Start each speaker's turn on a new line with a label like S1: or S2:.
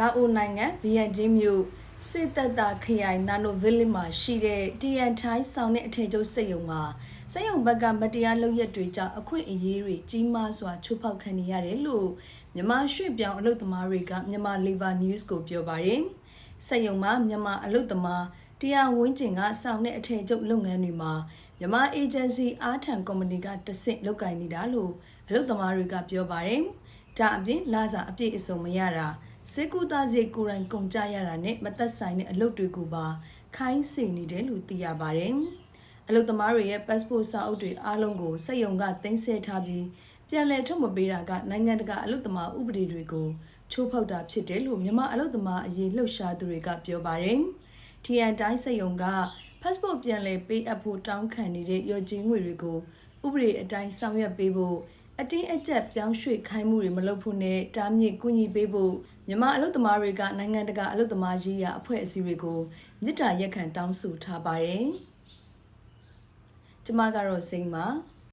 S1: လာအိုနိုင်ငံဗီယန်ဂျင်းမြို့စစ်တပ်တာခရိုင်နာနိုဗီလီမှာရှိတဲ့တီအန်ထိုင်းဆောင်တဲ့အထည်ချုပ်စက်ရုံမှာစက်ရုံဘက်ကမတရားလုပ်ရက်တွေကြောင့်အခွင့်အရေးတွေကြီးမားစွာချိုးဖောက်ခံနေရတယ်လို့မြန်မာရွှေ့ပြောင်းအလုပ်သမားတွေကမြန်မာ Liver News ကိုပြောပါတယ်။စက်ရုံမှာမြန်မာအလုပ်သမားတရားဝင်းကျင်ကစောင့်တဲ့အထည်ချုပ်လုပ်ငန်းတွေမှာ မြန်မာအေဂျင်စီအားထံကုမ္ပဏီကတဆင့်လုပ်ကိုင်နေတာလို့အလုပ်သမားတွေကပြောပါတယ်။ဒါအပြင်လာစာအပြည့်အစုံမရတာစေကူသားစီကိုယ်တိုင်ကုန်ကြရတာနဲ့မသက်ဆိုင်တဲ့အလုပ်တွေကိုပါခိုင်းစေနေတယ်လို့သိရပါတယ်။အလုပ်သမားတွေရဲ့ passport စာအုပ်တွေအားလုံးကိုစက်ရုံကတင်ဆက်ထားပြီးပြန်လည်ထုတ်မပေးတာကနိုင်ငံတကာအလုပ်သမားဥပဒေတွေကိုချိုးဖောက်တာဖြစ်တယ်လို့မြန်မာအလုပ်သမားအရေးလှုပ်ရှားသူတွေကပြောပါတယ်။ TN တိုင်းစက်ရုံက passport ပြန်လည်ပေးအပ်ဖို့တောင်းခံနေတဲ့ရော်ကြီးငွေတွေကိုဥပဒေအတိုင်းဆောင်ရွက်ပေးဖို့အတင်းအကျပ်ပြောင်းရွှေ့ခိုင်းမှုတွေမလုပ်ဖို့နဲ့တားမြစ်ကူညီပေးဖို့မြန်မာအလုပ်သမားတွေကနိုင်ငံတကာအလုပ်သမားရေးရာအဖွဲ့အစည်းတွေကိုမြစ်တာရက်ခံတောင်းဆိုထားပါတယ်။ကျမကတော့စိမ့်ပါ။